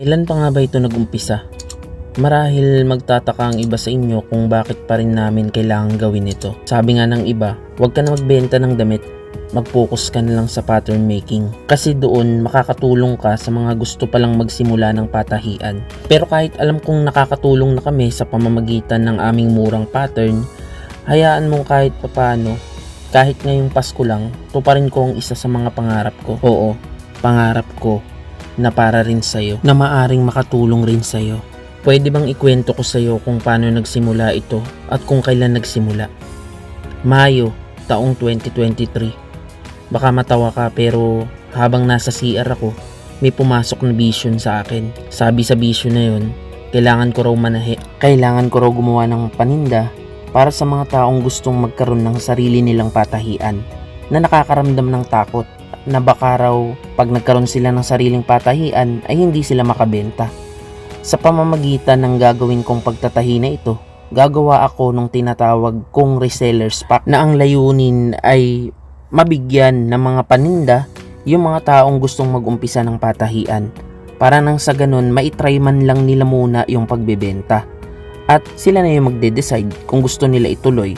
Kailan pa nga ba ito nag-umpisa? Marahil magtataka ang iba sa inyo kung bakit pa rin namin kailangan gawin ito. Sabi nga ng iba, huwag ka na magbenta ng damit, mag-focus ka na lang sa pattern making. Kasi doon makakatulong ka sa mga gusto palang magsimula ng patahian. Pero kahit alam kong nakakatulong na kami sa pamamagitan ng aming murang pattern, hayaan mong kahit papano, kahit ngayong Pasko lang, tuparin ko ang isa sa mga pangarap ko. Oo, pangarap ko na para rin sa'yo, na maaring makatulong rin sa'yo. Pwede bang ikwento ko sa'yo kung paano nagsimula ito at kung kailan nagsimula? Mayo, taong 2023. Baka matawa ka pero habang nasa CR ako, may pumasok na vision sa akin. Sabi sa vision na yun, kailangan ko raw manahe. Kailangan ko raw gumawa ng paninda para sa mga taong gustong magkaroon ng sarili nilang patahian na nakakaramdam ng takot na baka raw pag nagkaroon sila ng sariling patahian ay hindi sila makabenta. Sa pamamagitan ng gagawin kong pagtatahi na ito, gagawa ako ng tinatawag kong resellers pack na ang layunin ay mabigyan ng mga paninda yung mga taong gustong mag-umpisa ng patahian para nang sa ganun maitry man lang nila muna yung pagbebenta at sila na yung magde-decide kung gusto nila ituloy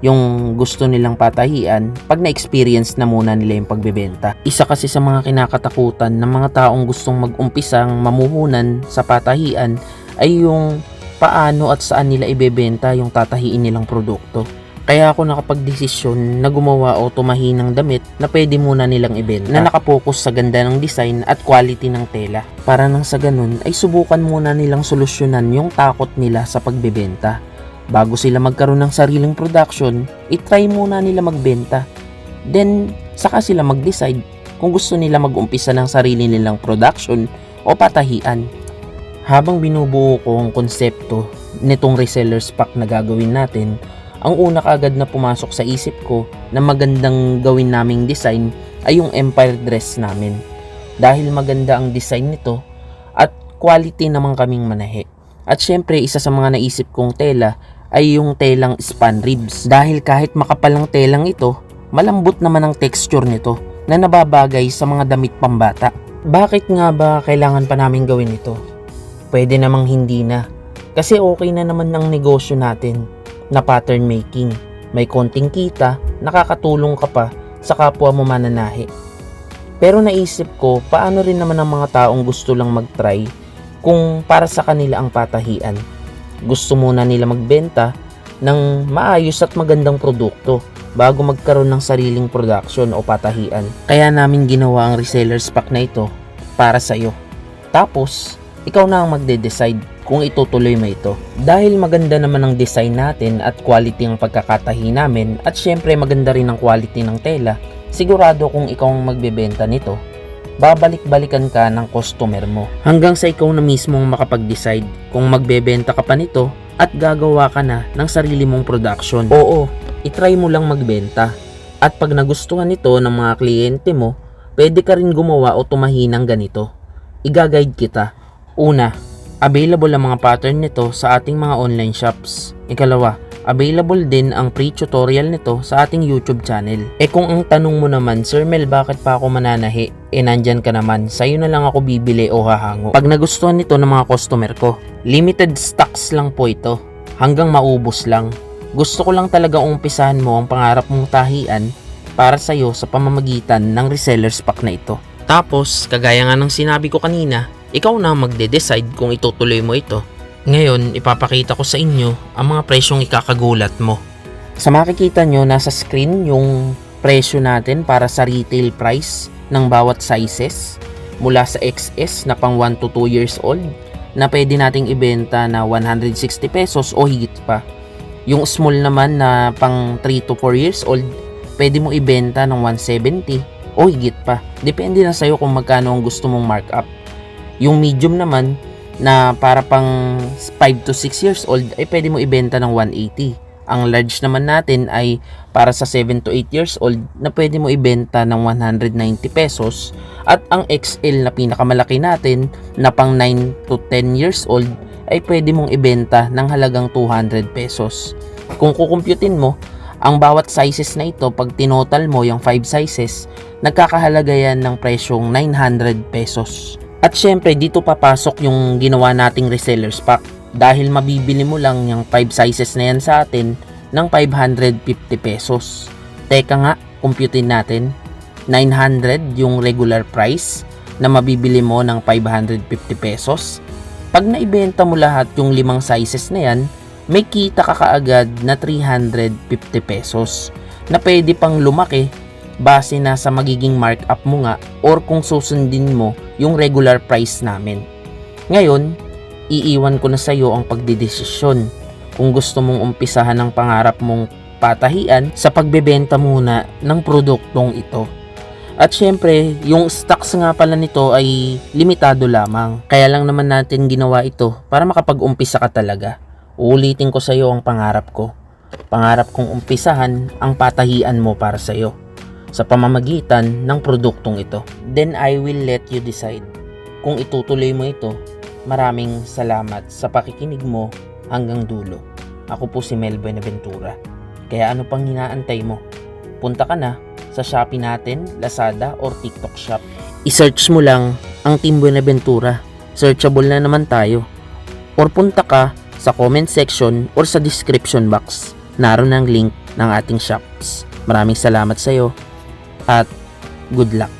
yung gusto nilang patahian pag na-experience na muna nila yung pagbebenta. Isa kasi sa mga kinakatakutan ng mga taong gustong mag-umpisang mamuhunan sa patahian ay yung paano at saan nila ibebenta yung tatahiin nilang produkto. Kaya ako nakapagdesisyon na gumawa o tumahi ng damit na pwede muna nilang ibenta na nakapokus sa ganda ng design at quality ng tela. Para nang sa ganun ay subukan muna nilang solusyonan yung takot nila sa pagbebenta. Bago sila magkaroon ng sariling production, itry muna nila magbenta. Then, saka sila mag-decide kung gusto nila mag-umpisa ng sarili nilang production o patahian. Habang binubuo ko ang konsepto nitong resellers pack na gagawin natin, ang una kaagad na pumasok sa isip ko na magandang gawin naming design ay yung empire dress namin. Dahil maganda ang design nito at quality naman kaming manahe. At syempre, isa sa mga naisip kong tela ay yung telang span ribs. Dahil kahit makapalang telang ito, malambot naman ang texture nito na nababagay sa mga damit pambata. Bakit nga ba kailangan pa namin gawin ito? Pwede namang hindi na. Kasi okay na naman ng negosyo natin na pattern making. May konting kita, nakakatulong ka pa sa kapwa mo mananahi. Pero naisip ko, paano rin naman ang mga taong gusto lang mag-try kung para sa kanila ang patahian. Gusto muna nila magbenta ng maayos at magandang produkto bago magkaroon ng sariling production o patahian. Kaya namin ginawa ang resellers pack na ito para sa iyo. Tapos, ikaw na ang magde-decide kung itutuloy mo ito. Dahil maganda naman ang design natin at quality ang pagkakatahi namin at syempre maganda rin ang quality ng tela, sigurado kung ikaw ang magbebenta nito, babalik-balikan ka ng customer mo. Hanggang sa ikaw na mismo ang makapag-decide kung magbebenta ka pa nito at gagawa ka na ng sarili mong production. Oo, itry mo lang magbenta. At pag nagustuhan nito ng mga kliyente mo, pwede ka rin gumawa o tumahi ng ganito. Iga-guide kita. Una, available ang mga pattern nito sa ating mga online shops. Ikalawa, available din ang free tutorial nito sa ating YouTube channel. E kung ang tanong mo naman, Sir Mel, bakit pa ako mananahi? E nandyan ka naman, sa'yo na lang ako bibili o hahango. Pag nagustuhan nito ng mga customer ko, limited stocks lang po ito. Hanggang maubos lang. Gusto ko lang talaga umpisahan mo ang pangarap mong tahian para sa'yo sa pamamagitan ng resellers pack na ito. Tapos, kagaya nga ng sinabi ko kanina, ikaw na magde-decide kung itutuloy mo ito. Ngayon, ipapakita ko sa inyo ang mga presyong ikakagulat mo. Sa makikita nyo, nasa screen yung presyo natin para sa retail price ng bawat sizes mula sa XS na pang 1 to 2 years old na pwede nating ibenta na 160 pesos o higit pa. Yung small naman na pang 3 to 4 years old, pwede mo ibenta ng 170 o higit pa. Depende na sa'yo kung magkano ang gusto mong markup. Yung medium naman, na para pang 5 to 6 years old ay pwede mo ibenta ng 180. Ang large naman natin ay para sa 7 to 8 years old na pwede mo ibenta ng 190 pesos at ang XL na pinakamalaki natin na pang 9 to 10 years old ay pwede mong ibenta ng halagang 200 pesos. Kung kukumputin mo, ang bawat sizes na ito pag tinotal mo yung 5 sizes, nagkakahalaga yan ng presyong 900 pesos. At syempre, dito papasok yung ginawa nating resellers pack. Dahil mabibili mo lang yung 5 sizes na yan sa atin ng 550 pesos. Teka nga, computein natin. 900 yung regular price na mabibili mo ng 550 pesos. Pag naibenta mo lahat yung limang sizes na yan, may kita ka kaagad na 350 pesos na pwede pang lumaki base na sa magiging markup mo nga or kung susundin mo yung regular price namin. Ngayon, iiwan ko na sa iyo ang pagdidesisyon kung gusto mong umpisahan ang pangarap mong patahian sa pagbebenta muna ng produktong ito. At syempre, yung stocks nga pala nito ay limitado lamang. Kaya lang naman natin ginawa ito para makapag-umpisa ka talaga. Uulitin ko sa iyo ang pangarap ko. Pangarap kong umpisahan ang patahian mo para sa iyo sa pamamagitan ng produktong ito. Then I will let you decide kung itutuloy mo ito. Maraming salamat sa pakikinig mo hanggang dulo. Ako po si Mel Benaventura. Kaya ano pang hinaantay mo? Punta ka na sa Shopee natin, Lazada, or TikTok Shop. I-search mo lang ang Team Buenaventura. Searchable na naman tayo. Or punta ka sa comment section or sa description box. Naroon ang link ng ating shops. Maraming salamat sa iyo at good luck.